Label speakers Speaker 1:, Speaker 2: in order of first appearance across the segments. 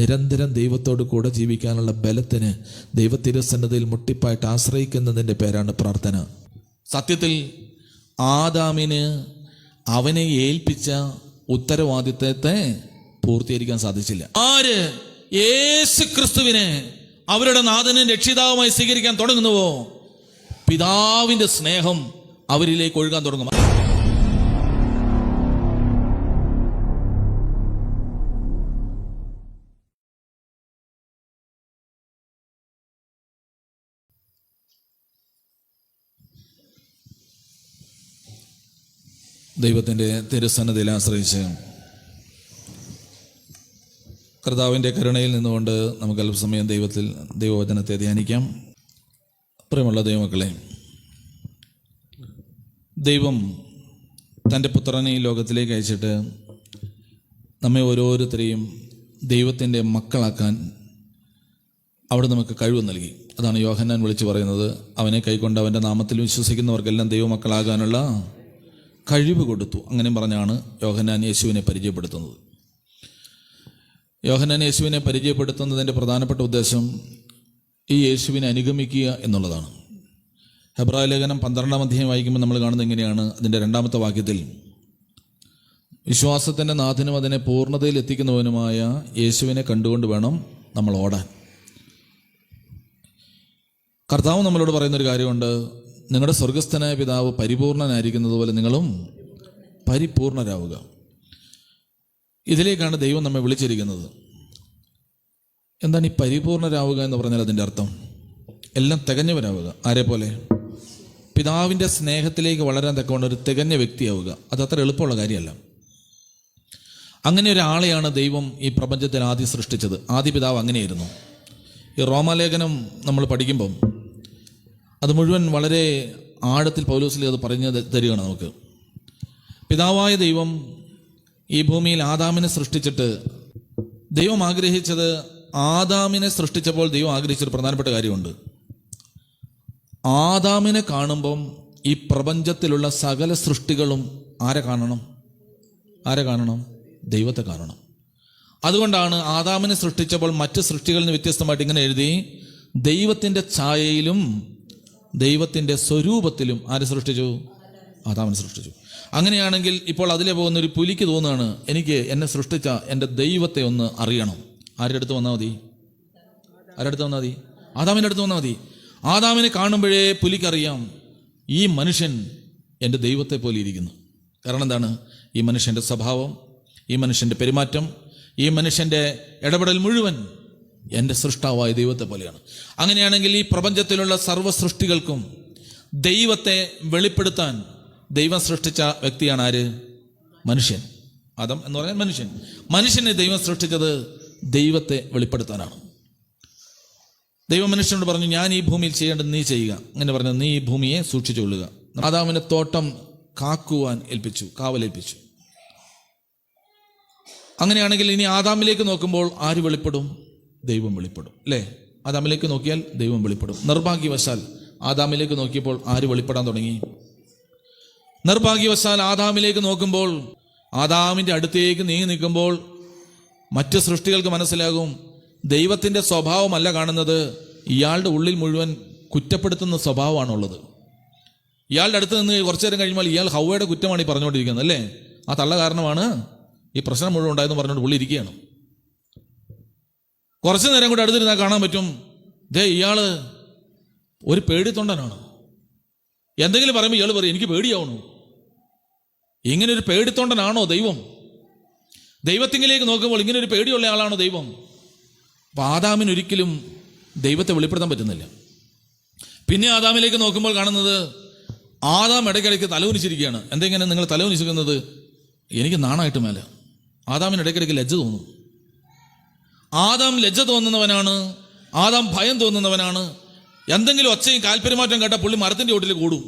Speaker 1: നിരന്തരം ദൈവത്തോട് കൂടെ ജീവിക്കാനുള്ള ബലത്തിന് ദൈവത്തിരുസന്നതയിൽ മുട്ടിപ്പായിട്ട് ആശ്രയിക്കുന്നതിന്റെ പേരാണ് പ്രാർത്ഥന. സത്യത്തിൽ ആദാമിന് അവനെ ഏൽപ്പിച്ച ഉത്തരവാദിത്തത്തെ പൂർത്തീകരിക്കാൻ സാധിച്ചില്ല. ആര് യേശു ക്രിസ്തുവിനെ അവരുടെ നാഥനെ രക്ഷിതാവുമായി സ്വീകരിക്കാൻ തുടങ്ങുന്നുവോ? പിതാവിന്റെ സ്നേഹം അവരിലേക്ക് ഒഴുകാൻ തുടങ്ങും. ദൈവത്തിന്റെ തിരുസന്നതയിൽ ആശ്രയിച്ച് കർത്താവിന്റെ കരുണയിൽ നിന്നുകൊണ്ട് നമുക്ക് അല്പസമയം ദൈവത്തിൽ ദൈവവചനത്തെ ധ്യാനിക്കാം. പ്രിയമുള്ള ദൈവമക്കളെ ദൈവം തന്റെ പുത്രനെ ഈ ലോകത്തിലേക്ക് അയച്ചിട്ട് നമ്മെ ഓരോരുത്തരെയും ദൈവത്തിന്റെ മക്കളാക്കാൻ അവിടെ നമുക്ക് കഴിവ് നൽകി. അതാണ് യോഹന്നാൻ വിളിച്ചു പറയുന്നത്. അവനെ കൈക്കൊണ്ട് അവന്റെ നാമത്തിൽ വിശ്വസിക്കുന്നവർക്കെല്ലാം ദൈവമക്കളാകാനുള്ള കഴിവ് കൊടുത്തു. അങ്ങനെ പറഞ്ഞാണ് യോഹനാൻ യേശുവിനെ പരിചയപ്പെടുത്തുന്നത്. യോഹനാൻ യേശുവിനെ പരിചയപ്പെടുത്തുന്നതിന്റെ പ്രധാനപ്പെട്ട ഉദ്ദേശം ഈ യേശുവിനെ അനുഗമിക്കുക എന്നുള്ളതാണ്. ഹെബ്രായ ലേഖനം പന്ത്രണ്ടാം അധ്യായം വായിക്കുമ്പോൾ നമ്മൾ കാണുന്നത് എങ്ങനെയാണ്? അതിന്റെ രണ്ടാമത്തെ വാക്യത്തിൽ വിശ്വാസത്തിന്റെ നാഥനും അതിനെ പൂർണതയിൽ എത്തിക്കുന്നവനുമായ യേശുവിനെ കണ്ടുകൊണ്ട് വേണം നമ്മൾ ഓടാൻ. കർത്താവ് നമ്മളോട് പറയുന്നൊരു കാര്യമുണ്ട്. നിങ്ങളുടെ സ്വർഗസ്ഥനായ പിതാവ് പരിപൂർണനായിരിക്കുന്നത് പോലെ നിങ്ങളും പരിപൂർണരാവുക. ഇതിലേക്കാണ് ദൈവം നമ്മെ വിളിച്ചിരിക്കുന്നത്. എന്താണ് ഈ പരിപൂർണരാവുക എന്ന് പറഞ്ഞാൽ അതിന്റെ അർത്ഥം? എല്ലാം തികഞ്ഞവരാവുക. ആരെ പോലെ? പിതാവിന്റെ സ്നേഹത്തിലേക്ക് വളരാൻ തക്കവണ്ണം ഒരു തികഞ്ഞ വ്യക്തിയാവുക. അത് അത്ര എളുപ്പമുള്ള കാര്യമല്ല. അങ്ങനെ ഒരാളെയാണ് ദൈവം ഈ പ്രപഞ്ചത്തിൽ ആദ്യം സൃഷ്ടിച്ചത്. ആദ്യ പിതാവ് അങ്ങനെയായിരുന്നു. ഈ റോമാലേഖനം നമ്മൾ പഠിക്കുമ്പം അത് മുഴുവൻ വളരെ ആഴത്തിൽ പൗലോസിൽ അത് പറഞ്ഞു തരികയാണ് നമുക്ക്. പിതാവായ ദൈവം ഈ ഭൂമിയിൽ ആദാമിനെ സൃഷ്ടിച്ചിട്ട് ദൈവം ആഗ്രഹിച്ചത് ആദാമിനെ സൃഷ്ടിച്ചപ്പോൾ ദൈവം ആഗ്രഹിച്ചൊരു പ്രധാനപ്പെട്ട കാര്യമുണ്ട്. ആദാമിനെ കാണുമ്പം ഈ പ്രപഞ്ചത്തിലുള്ള സകല സൃഷ്ടികളും ആരെ കാണണം? ആരെ കാണണം? ദൈവത്തെ കാണണം. അതുകൊണ്ടാണ് ആദാമിനെ സൃഷ്ടിച്ചപ്പോൾ മറ്റ് സൃഷ്ടികളിൽ നിന്ന് വ്യത്യസ്തമായിട്ട് ഇങ്ങനെ എഴുതി ദൈവത്തിന്റെ ഛായയിലും ദൈവത്തിന്റെ സ്വരൂപത്തിലും ആരെ സൃഷ്ടിച്ചു? ആദാമിനെ സൃഷ്ടിച്ചു. അങ്ങനെയാണെങ്കിൽ ഇപ്പോൾ അതിലെ പോകുന്ന ഒരു പുലിക്ക് തോന്നുകയാണ് എനിക്ക് എന്നെ സൃഷ്ടിച്ച എന്റെ ദൈവത്തെ ഒന്ന് അറിയണം. ആരുടെ അടുത്ത് വന്നാൽ മതി? ആരുടെ അടുത്ത് വന്നാൽ മതി? ആദാമിന്റെ അടുത്ത് വന്നാൽ മതി. ആദാമിനെ കാണുമ്പോഴേ പുലിക്കറിയാം ഈ മനുഷ്യൻ എന്റെ ദൈവത്തെ പോലെ ഇരിക്കുന്നു. കാരണം എന്താണ്? ഈ മനുഷ്യന്റെ സ്വഭാവം ഈ മനുഷ്യന്റെ പെരുമാറ്റം ഈ മനുഷ്യന്റെ ഇടപെടൽ മുഴുവൻ എന്റെ സൃഷ്ടാവായ ദൈവത്തെ പോലെയാണ്. അങ്ങനെയാണെങ്കിൽ ഈ പ്രപഞ്ചത്തിലുള്ള സർവ സൃഷ്ടികൾക്കും ദൈവത്തെ വെളിപ്പെടുത്താൻ ദൈവം സൃഷ്ടിച്ച വ്യക്തിയാണ് ആര്? മനുഷ്യൻ. അതം എന്ന് പറഞ്ഞാൽ മനുഷ്യൻ. മനുഷ്യനെ ദൈവം സൃഷ്ടിച്ചത് ദൈവത്തെ വെളിപ്പെടുത്താനാണ്. ദൈവം മനുഷ്യനോട് പറഞ്ഞു ഞാൻ ഈ ഭൂമിയിൽ ചെയ്യേണ്ടത് നീ ചെയ്യുക. അങ്ങനെ പറഞ്ഞു നീ ഈ ഭൂമിയെ സൂക്ഷിച്ചുകൊള്ളുക ആദാമിനെ തോട്ടം കാക്കുവാൻ ഏൽപ്പിച്ചു കാവലേൽപ്പിച്ചു. അങ്ങനെയാണെങ്കിൽ ഇനി ആദാമിലേക്ക് നോക്കുമ്പോൾ ആര് വെളിപ്പെടും? ദൈവം വെളിപ്പെടും അല്ലേ? ആദാമിലേക്ക് നോക്കിയാൽ ദൈവം വെളിപ്പെടും. നിർഭാഗ്യവശാൽ ആദാമിലേക്ക് നോക്കിയപ്പോൾ ആര് വെളിപ്പെടാൻ തുടങ്ങി? നിർഭാഗ്യവശാൽ ആദാമിലേക്ക് നോക്കുമ്പോൾ ആദാമിന്റെ അടുത്തേക്ക് നീങ്ങി നിൽക്കുമ്പോൾ മറ്റ് സൃഷ്ടികൾക്ക് മനസ്സിലാകും ദൈവത്തിന്റെ സ്വഭാവമല്ല കാണുന്നത് ഇയാളുടെ ഉള്ളിൽ മുഴുവൻ കുറ്റപ്പെടുത്തുന്ന സ്വഭാവമാണുള്ളത്. ഇയാളുടെ അടുത്ത് നിന്ന് കുറച്ചു നേരം കഴിയുമ്പോൾ ഇയാൾ ഹൗവയുടെ കുറ്റമാണ് ഈ പറഞ്ഞുകൊണ്ടിരിക്കുന്നത് അല്ലേ? ആ തള്ള കാരണമാണ് ഈ പ്രശ്നം മുഴുവൻ ഉണ്ടായെന്ന് പറഞ്ഞുകൊണ്ട് പുള്ളി ഇരിക്കുകയാണ്. കുറച്ചു നേരം കൂടെ അടുത്തിരുന്നാൽ കാണാൻ പറ്റും. ദേ ഇയാൾ ഒരു പേടിത്തൊണ്ടനാണ്. എന്തെങ്കിലും പറയുമ്പോൾ ഇയാൾ പറയും എനിക്ക് പേടിയാവണു ഇങ്ങനെ ഒരു പേടിത്തൊണ്ടനാണോ ദൈവം? ദൈവത്തിങ്കിലേക്ക് നോക്കുമ്പോൾ ഇങ്ങനെ ഒരു പേടിയുള്ള ആളാണോ ദൈവം? അപ്പൊ ആദാമിന് ഒരിക്കലും ദൈവത്തെ വെളിപ്പെടുത്താൻ പറ്റുന്നില്ല. പിന്നെ ആദാമിലേക്ക് നോക്കുമ്പോൾ കാണുന്നത് ആദാം ഇടയ്ക്കിടയ്ക്ക് തലവനിച്ചിരിക്കുകയാണ് എന്തെങ്ങനെ നിങ്ങൾ തലവനിച്ചിരിക്കുന്നത് എനിക്ക് നാണായിട്ട് മേലെ. ആദാമിന് ഇടയ്ക്കിടയ്ക്ക് ലജ്ജ തോന്നും. ആദാം ലജ്ജ തോന്നുന്നവനാണ് ആദാം ഭയം തോന്നുന്നവനാണ്. എന്തെങ്കിലും ഒച്ചയും കാൽപെരുമാറ്റം കേട്ടാൽ പുള്ളി മരത്തിന്റെ ചോട്ടിൽ കൂടും.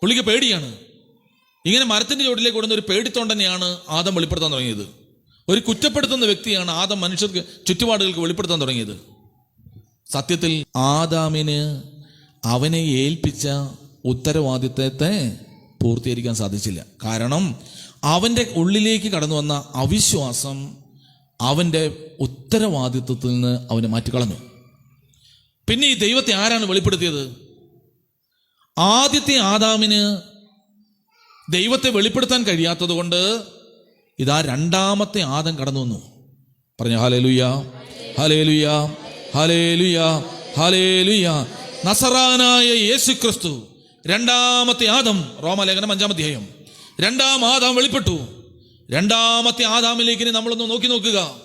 Speaker 1: പുള്ളിക്ക് പേടിയാണ്. ഇങ്ങനെ മരത്തിന്റെ ചോട്ടിലേക്ക് കൂടുന്ന ഒരു പേടിത്തോണ്ടനെയാണ് ആദം വെളിപ്പെടുത്താൻ തുടങ്ങിയത്. ഒരു കുറ്റപ്പെടുത്തുന്ന വ്യക്തിയാണ് ആദം മനുഷ്യർക്ക് ചുറ്റുപാടുകൾക്ക് വെളിപ്പെടുത്താൻ തുടങ്ങിയത്. സത്യത്തിൽ ആദാമിന് അവനെ ഏൽപ്പിച്ച ഉത്തരവാദിത്തത്തെ പൂർത്തീകരിക്കാൻ സാധിച്ചില്ല. കാരണം അവന്റെ ഉള്ളിലേക്ക് കടന്നു വന്ന അവിശ്വാസം അവന്റെ ഉത്തരവാദിത്വത്തിൽ നിന്ന് അവനെ മാറ്റിക്കളഞ്ഞു. പിന്നെ ഈ ദൈവത്തെ ആരാണ് വെളിപ്പെടുത്തിയത്? ആദ്യത്തെ ആദാമിന് ദൈവത്തെ വെളിപ്പെടുത്താൻ കഴിയാത്തത് കൊണ്ട് ഇതാ രണ്ടാമത്തെ ആദം കടന്നു വന്നു. പറഞ്ഞു ഹലേലുയ ഹലേലുയ ഹലേലുയ ഹലേലുയ നസറാനായ യേശു ക്രിസ്തു രണ്ടാമത്തെ ആദം റോമലേഖനം അഞ്ചാം അധ്യായം. രണ്ടാം ആദാം വെളിപ്പെട്ടു. രണ്ടാമത്തെ ആദാമിലേക്ക് നമ്മളൊന്ന് നോക്കി നോക്കുക.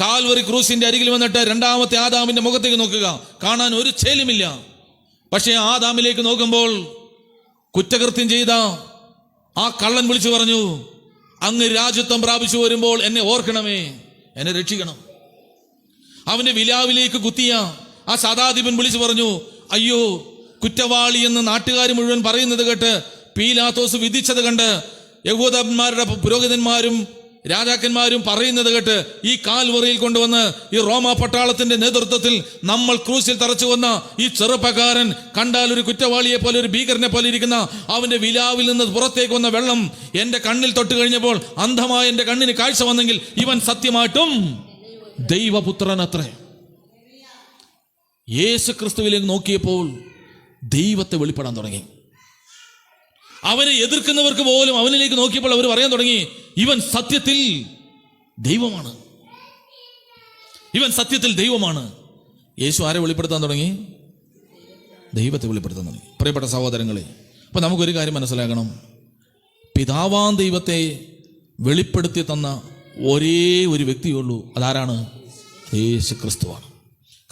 Speaker 1: കാൽവറി ക്രൂസിന്റെ അരികിൽ വന്നിട്ട് രണ്ടാമത്തെ ആദാമിന്റെ മുഖത്തേക്ക് നോക്കുക. കാണാൻ ഒരു ചേലുമില്ല. പക്ഷേ ആദാമിലേക്ക് നോക്കുമ്പോൾ കുറ്റകൃത്യം ചെയ്ത ആ കള്ളൻ വിളിച്ചു പറഞ്ഞു അങ്ങ് രാജ്യത്വം പ്രാപിച്ചു വരുമ്പോൾ എന്നെ ഓർക്കണമേ എന്നെ രക്ഷിക്കണം. അവന്റെ വിലാവിലേക്ക് കുത്തിയ ആ സദാധിപൻ വിളിച്ചു പറഞ്ഞു അയ്യോ കുറ്റവാളി എന്ന് നാട്ടുകാർ മുഴുവൻ പറയുന്നത് കേട്ട് പീലാത്തോസ് വിധിച്ചത് കണ്ട് യഹൂദന്മാരുടെ പുരോഹിതന്മാരും രാജാക്കന്മാരും പറയുന്നത് കേട്ട് ഈ കാൽവറിയിൽ കൊണ്ടുവന്ന് ഈ റോമ പട്ടാളത്തിന്റെ നേതൃത്വത്തിൽ നമ്മൾ ക്രൂസിൽ തറച്ചു വന്ന ഈ ചെറുപ്പക്കാരൻ കണ്ടാൽ ഒരു കുറ്റവാളിയെ പോലെ ഒരു ഭീകരനെ പോലെ ഇരിക്കുന്ന അവന്റെ വിലാവിൽ നിന്ന് പുറത്തേക്ക് വന്ന വെള്ളം എന്റെ കണ്ണിൽ തൊട്ട് കഴിഞ്ഞപ്പോൾ അന്ധമായ എന്റെ കണ്ണിന് കാഴ്ച വന്നെങ്കിൽ ഇവൻ സത്യമായിട്ടും ദൈവപുത്രൻ യേശു ക്രിസ്തുവിലേക്ക് നോക്കിയപ്പോൾ ദൈവത്തെ വെളിപ്പെടാൻ തുടങ്ങി. അവനെ എതിർക്കുന്നവർക്ക് പോലും അവനിലേക്ക് നോക്കിയപ്പോൾ അവർ പറയാൻ തുടങ്ങി ഇവൻ സത്യത്തിൽ ദൈവമാണ്. ഇവൻ സത്യത്തിൽ ദൈവമാണ്. യേശു ആരെ വെളിപ്പെടുത്താൻ തുടങ്ങി? ദൈവത്തെ വെളിപ്പെടുത്താൻ തുടങ്ങി. പ്രിയപ്പെട്ട സഹോദരങ്ങളെ അപ്പൊ നമുക്കൊരു കാര്യം മനസ്സിലാക്കണം. പിതാവാൻ ദൈവത്തെ വെളിപ്പെടുത്തി തന്ന ഒരേ ഒരു വ്യക്തിയുള്ളൂ. അതാരാണ്? യേശു ക്രിസ്തുവാണ്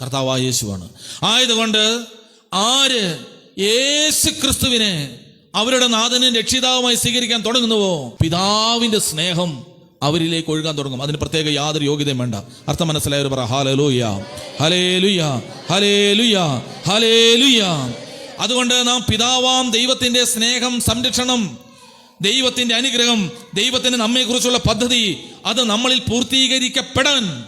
Speaker 1: കർത്താവായ യേശുവാണ്. ആയതുകൊണ്ട് ആര് യേശു ക്രിസ്തുവിനെ അവരുടെ നാഥനെ രക്ഷിതാവുമായി സ്വീകരിക്കാൻ തുടങ്ങുന്നുവോ? പിതാവിന്റെ സ്നേഹം അവരിലേക്ക് ഒഴുകാൻ തുടങ്ങും. അതിന് പ്രത്യേക യാതൊരു യോഗ്യതയും വേണ്ട. അർത്ഥം മനസ്സിലായവർ പറ ഹാലലൂയ അതുകൊണ്ട് നാം പിതാവാം ദൈവത്തിന്റെ സ്നേഹം സംരക്ഷണം ദൈവത്തിന്റെ അനുഗ്രഹം ദൈവത്തിന്റെ നമ്മെക്കുറിച്ചുള്ള പദ്ധതി അത് നമ്മളിൽ പൂർത്തീകരിക്കപ്പെടാൻ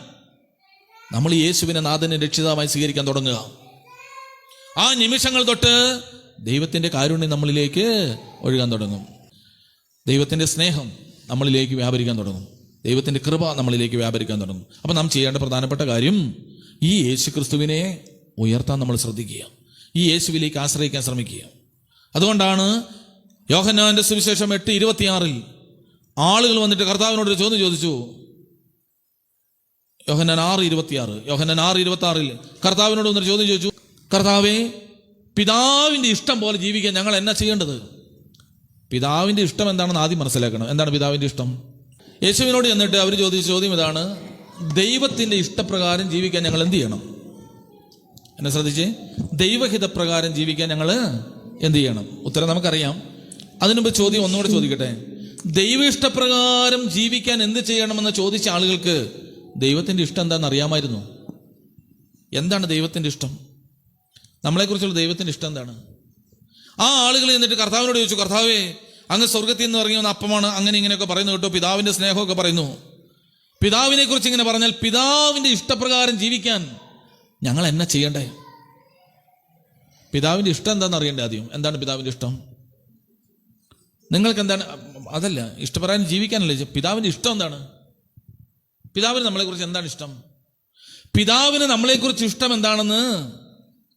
Speaker 1: നമ്മൾ യേശുവിനെ നാഥനെ രക്ഷിതാവായി സ്വീകരിക്കാൻ തുടങ്ങുക. ആ നിമിഷങ്ങൾ തൊട്ട് ദൈവത്തിന്റെ കാരുണ്യം നമ്മളിലേക്ക് ഒഴുകാൻ തുടങ്ങും. ദൈവത്തിന്റെ സ്നേഹം നമ്മളിലേക്ക് വ്യാപരിക്കാൻ തുടങ്ങും. ദൈവത്തിന്റെ കൃപ നമ്മളിലേക്ക് വ്യാപരിക്കാൻ തുടങ്ങും. അപ്പം നാം ചെയ്യേണ്ട പ്രധാനപ്പെട്ട കാര്യം ഈ യേശു ക്രിസ്തുവിനെ ഉയർത്താൻ നമ്മൾ ശ്രദ്ധിക്കുക. ഈ യേശുവിലേക്ക് ആശ്രയിക്കാൻ ശ്രമിക്കുക. അതുകൊണ്ടാണ് യോഹന്നാന്റെ സുവിശേഷം എട്ട് ഇരുപത്തിയാറിൽ ആളുകൾ വന്നിട്ട് കർത്താവിനോട് ഒരു ചോദ്യം ചോദിച്ചു. യോഹന്നാൻ ആറ് ഇരുപത്തിയാറ് യോഹന്നാൻ ആറ് ഇരുപത്തി ആറിൽ കർത്താവിനോട് വന്നൊരു ചോദ്യം ചോദിച്ചു. കർത്താവേ പിതാവിന്റെ ഇഷ്ടം പോലെ ജീവിക്കാൻ ഞങ്ങൾ എന്നാ ചെയ്യേണ്ടത്? പിതാവിന്റെ ഇഷ്ടം എന്താണെന്ന് ആദ്യം മനസ്സിലാക്കണം. എന്താണ് പിതാവിന്റെ ഇഷ്ടം? യേശുവിനോട് ചെന്നിട്ട് അവർ ചോദിച്ച ചോദ്യം ഇതാണ് ദൈവത്തിന്റെ ഇഷ്ടപ്രകാരം ജീവിക്കാൻ ഞങ്ങൾ എന്ത് ചെയ്യണം? എന്നെ ശ്രദ്ധിച്ചേ. ദൈവഹിതപ്രകാരം ജീവിക്കാൻ ഞങ്ങൾ എന്ത് ചെയ്യണം? ഉത്തരം നമുക്കറിയാം. അതിനുമുമ്പ് ചോദ്യം ഒന്നുകൂടെ ചോദിക്കട്ടെ. ദൈവ ഇഷ്ടപ്രകാരം ജീവിക്കാൻ എന്ത് ചെയ്യണമെന്ന് ചോദിച്ച ആളുകൾക്ക് ദൈവത്തിന്റെ ഇഷ്ടം എന്താണെന്ന് അറിയാമായിരുന്നു. എന്താണ് ദൈവത്തിന്റെ ഇഷ്ടം? നമ്മളെക്കുറിച്ചുള്ള ദൈവത്തിന്റെ ഇഷ്ടം എന്താണ്? ആ ആളുകൾ എന്നിട്ട് കർത്താവിനോട് ചോദിച്ചു കർത്താവേ അങ്ങ് സ്വർഗത്തിൽ നിന്ന് ഇറങ്ങി വന്ന അപ്പമാണ് അങ്ങനെ ഇങ്ങനെയൊക്കെ പറയുന്നു കേട്ടോ. പിതാവിന്റെ സ്നേഹമൊക്കെ പറയുന്നു. പിതാവിനെ കുറിച്ച് ഇങ്ങനെ പറഞ്ഞാൽ പിതാവിന്റെ ഇഷ്ടപ്രകാരം ജീവിക്കാൻ ഞങ്ങൾ എന്നെ ചെയ്യണ്ടേ? പിതാവിന്റെ ഇഷ്ടം എന്താണെന്ന് അറിയണ്ടേ ആദ്യം? എന്താണ് പിതാവിന്റെ ഇഷ്ടം? നിങ്ങൾക്ക് എന്താണ് അതല്ല ഇഷ്ടപ്രകാരം ജീവിക്കാനല്ലേ പിതാവിന്റെ ഇഷ്ടം എന്താണ്? പിതാവിന് നമ്മളെക്കുറിച്ച് എന്താണ് ഇഷ്ടം? പിതാവിന് നമ്മളെക്കുറിച്ച് ഇഷ്ടം എന്താണെന്ന്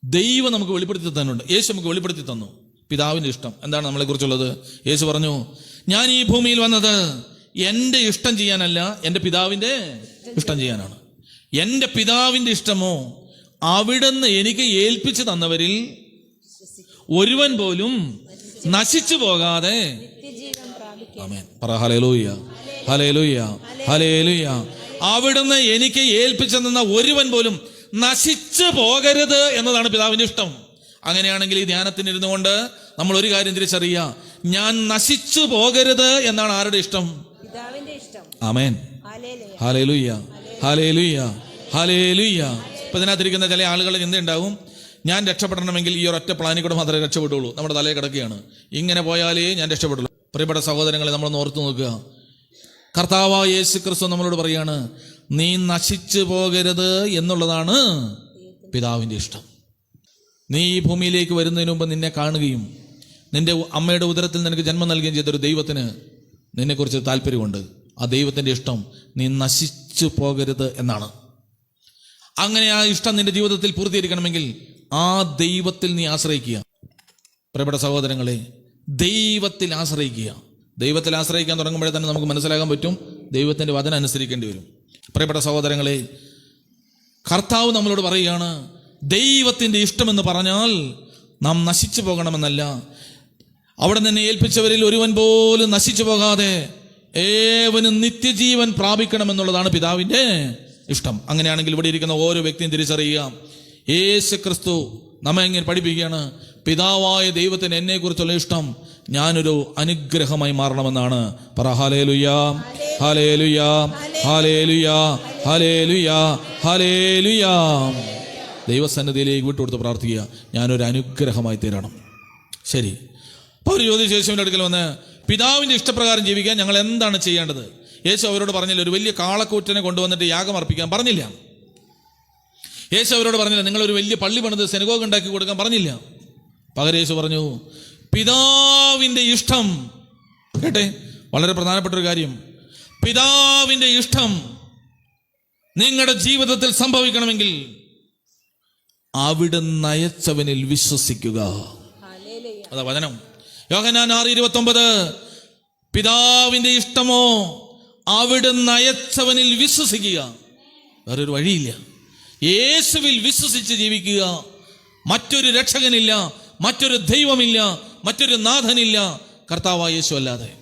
Speaker 1: ദൈവം നമുക്ക് വെളിപ്പെടുത്തി തന്നുണ്ട് യേശു നമുക്ക് വെളിപ്പെടുത്തി തന്നു. പിതാവിന്റെ ഇഷ്ടം. എന്താണ് നമ്മളെക്കുറിച്ചുള്ളത്? യേശു പറഞ്ഞു ഞാൻ ഈ ഭൂമിയിൽ വന്നത് എന്റെ ഇഷ്ടം ചെയ്യാനല്ല എന്റെ പിതാവിന്റെ ഇഷ്ടം ചെയ്യാനാണ്. എന്റെ പിതാവിന്റെ ഇഷ്ടമോ അവിടുന്ന് എനിക്ക് ഏൽപ്പിച്ചു തന്നവരിൽ ഒരുവൻ പോലും നശിച്ചു പോകാതെ
Speaker 2: നിത്യജീവൻ പ്രാപിക്കും
Speaker 1: ആമേൻ. പറ ഹലേലൂയ ഹലേലൂയ ഹലേലൂയ അവിടുന്ന് എനിക്ക് ഏൽപ്പിച്ചു തന്ന ഒരുവൻ പോലും നശിച്ചു പോകരുത് എന്നതാണ് പിതാവിന്റെ ഇഷ്ടം. അങ്ങനെയാണെങ്കിൽ ഈ ധ്യാനത്തിന് ഇരുന്നു കൊണ്ട് നമ്മൾ ഒരു കാര്യം തിരിച്ചറിയുക. ഞാൻ നശിച്ചു പോകരുത് എന്നാണ് ആരുടെ ഇഷ്ടം? Amen.
Speaker 2: Hallelujah
Speaker 1: hallelujah hallelujah hallelujah ഇപ്പൊ ഇതിനകത്തിരിക്കുന്ന ചില ആളുകൾ എന്തുണ്ടാവും? ഞാൻ രക്ഷപ്പെടണമെങ്കിൽ ഈ ഒരൊറ്റ പ്ലാനിൽ കൂടെ മാത്രമേ രക്ഷപ്പെട്ടുള്ളൂ. നമ്മുടെ തലയിൽ കിടക്കുകയാണ്. ഇങ്ങനെ പോയാലേ ഞാൻ രക്ഷപ്പെടുള്ളൂ പ്രിയപ്പെട്ട സഹോദരങ്ങളെ നമ്മളൊന്ന് ഓർത്തു നോക്കുക. കർത്താവായ യേശു ക്രിസ്തു നമ്മളോട് പറയാണ് നീ നശിച്ചു പോകരുത് എന്നുള്ളതാണ് പിതാവിന്റെ ഇഷ്ടം. നീ ഈ ഭൂമിയിലേക്ക് വരുന്നതിന് മുമ്പ് നിന്നെ കാണുകയും നിന്റെ അമ്മയുടെ ഉദരത്തിൽ നിനക്ക് ജന്മം നൽകുകയും ചെയ്ത ഒരു ദൈവത്തിന് നിന്നെക്കുറിച്ച് താല്പര്യമുണ്ട്. ആ ദൈവത്തിന്റെ ഇഷ്ടം നീ നശിച്ചു പോകരുത് എന്നാണ്. അങ്ങനെ ആ ഇഷ്ടം നിന്റെ ജീവിതത്തിൽ പൂർത്തീകരിക്കണമെങ്കിൽ ആ ദൈവത്തിൽ നീ ആശ്രയിക്കുക. പ്രിയപ്പെട്ട സഹോദരങ്ങളെ ദൈവത്തിൽ ആശ്രയിക്കുക. ദൈവത്തിൽ ആശ്രയിക്കാൻ തുടങ്ങുമ്പോഴേ തന്നെ നമുക്ക് മനസ്സിലാക്കാൻ പറ്റും ദൈവത്തിന്റെ വചനം അനുസരിക്കേണ്ടി വരും. പ്രിയപ്പെട്ട സഹോദരങ്ങളെ കർത്താവ് നമ്മളോട് പറയുകയാണ് ദൈവത്തിന്റെ ഇഷ്ടമെന്ന് പറഞ്ഞാൽ നാം നശിച്ചു പോകണമെന്നല്ല. അവിടെ നിന്നെ ഏൽപ്പിച്ചവരിൽ ഒരുവൻ പോലും നശിച്ചു പോകാതെ ഏവനും നിത്യജീവൻ പ്രാപിക്കണമെന്നുള്ളതാണ് പിതാവിന്റെ ഇഷ്ടം. അങ്ങനെയാണെങ്കിൽ ഇവിടെ ഇരിക്കുന്ന ഓരോ വ്യക്തിയും തിരിച്ചറിയുക. യേശു ക്രിസ്തു നമ്മെ എങ്ങനെ പഠിപ്പിക്കുകയാണ് പിതാവായ ദൈവത്തിന് എന്നെക്കുറിച്ചുള്ള ഇഷ്ടം ഞാനൊരു അനുഗ്രഹമായി മാറണമെന്നാണ്. പറ hallelujah hallelujah hallelujah hallelujah hallelujah ദൈവസന്നിധിയിലേക്ക് വിട്ടുകൊടുത്ത് പ്രാർത്ഥിക്കുക. ഞാനൊരു അനുഗ്രഹമായി തീരണം. ശരി. ഒരു ചോദിച്ചു യേശുവിന്റെ അടുക്കൽ വന്ന് പിതാവിന്റെ ഇഷ്ടപ്രകാരം ജീവിക്കാൻ ഞങ്ങൾ എന്താണ് ചെയ്യേണ്ടത്? യേശു അവരോട് പറഞ്ഞില്ല ഒരു വലിയ കാളക്കൂറ്റനെ കൊണ്ടുവന്നിട്ട് യാഗം അർപ്പിക്കാൻ പറഞ്ഞില്ല. യേശു അവരോട് പറഞ്ഞില്ല നിങ്ങളൊരു വലിയ പള്ളി പണിത് സെനഗോഗ് ഉണ്ടാക്കി കൊടുക്കാൻ പറഞ്ഞില്ല. പകരം യേശു പറഞ്ഞു പിതാവിന്റെ ഇഷ്ടം. കേട്ടെ വളരെ പ്രധാനപ്പെട്ട ഒരു കാര്യം. പിതാവിന്റെ ഇഷ്ടം നിങ്ങളുടെ ജീവിതത്തിൽ സംഭവിക്കണമെങ്കിൽ അവിടെ നയച്ചവനിൽ വിശ്വസിക്കുക. അതാ വചനം. യോഹനാൻ ആറ് ഇരുപത്തൊമ്പത് പിതാവിന്റെ ഇഷ്ടമോ അവിടെ നയച്ചവനിൽ വിശ്വസിക്കുക. വേറൊരു വഴിയില്ല. യേശുവിൽ വിശ്വസിച്ച് ജീവിക്കുക. മറ്റൊരു രക്ഷകനില്ല മറ്റൊരു ദൈവമില്ല മറ്റൊരു നാഥനില്ല കർത്താവായ യേശു അല്ലാതെ.